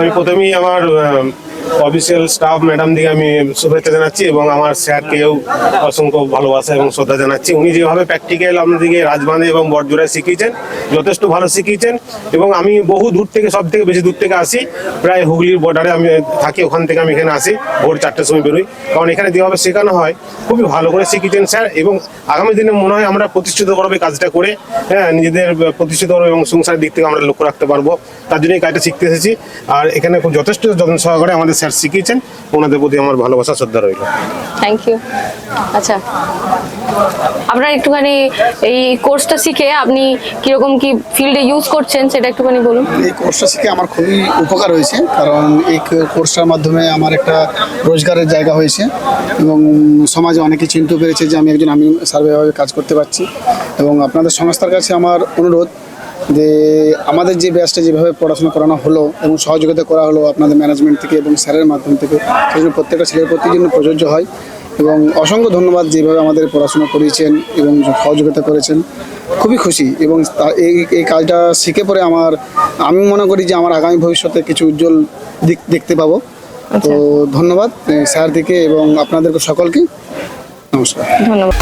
আমি প্রথমেই আমার অফিসিয়াল স্টাফ ম্যাডাম দিকে আমি শুভেচ্ছা জানাচ্ছি এবং আমার স্যারকেও অসংখ্য ভালোবাসা এবং শ্রদ্ধা জানাচ্ছি। উনি যেভাবে প্র্যাকটিক্যাল আমাদেরকে রাজবাঁধে এবং বটজোড়ায় শিখিয়েছেন, যথেষ্ট ভালো শিখিয়েছেন এবং আমি বহু দূর থেকে সব থেকে বেশি দূর থেকে আসি। প্রায় হুগলির বর্ডারে আমি থাকি, ওখান থেকে আমি এখানে আসি, ভোর চারটের সময় বেরোই। কারণ এখানে যেভাবে শেখানো হয়, খুবই ভালো করে শিখিয়েছেন স্যার এবং আগামী দিনে মনে হয় আমরা প্রতিষ্ঠিত করবে কাজটা করে হ্যাঁ নিজেদের প্রতিষ্ঠিত করব এবং সংসারের দিক থেকে আমরা লক্ষ্য রাখতে পারব। তার জন্য এই কাজটা শিখতে এসেছি। আর এখানে খুব যথেষ্ট যত্ন সহকারে আমাদের স্যার শিখিয়েছেন। ওনাদের প্রতি আমার ভালোবাসা শ্রদ্ধা রইল। থ্যাংক ইউ আচ্ছা। আপনার একটুখানি এই কোর্সটা শিখে আপনি কীরকম কি ফিল্ডে ইউজ করছেন সেটা একটুখানি বলুন। এই কোর্সটা শিখে আমার খুবই উপকার হয়েছে কারণ এই কোর্সটার মাধ্যমে আমার একটা রোজগারের জায়গা হয়েছে এবং সমাজে অনেকে চিনতে পেরেছে যে আমি একজন আমি সার্ভেভাবে কাজ করতে পারছি এবং আপনাদের সংস্থার কাছে আমার অনুরোধ যে আমাদের যে ব্যাচটা যেভাবে পড়াশোনা করানো হলো এবং সহযোগিতা করা হলো আপনাদের ম্যানেজমেন্ট থেকে এবং স্যারের মাধ্যম থেকে সেজন্য প্রত্যেকটা ছেলের প্রতি জন্য প্রযোজ্য হয়। এবং অসংখ্য ধন্যবাদ যেভাবে আমাদের পড়াশোনা করিয়েছেন এবং সহযোগিতা করেছেন। খুবই খুশি এবং এই এই কাজটা শিখে পরে আমার আমি মনে করি যে আমার আগামী ভবিষ্যতে কিছু উজ্জ্বল দিক দেখতে পাবো। তো ধন্যবাদ এ, স্যার দিকে এবং আপনাদেরকে সকলকে। নমস্কার। ধন্যবাদ।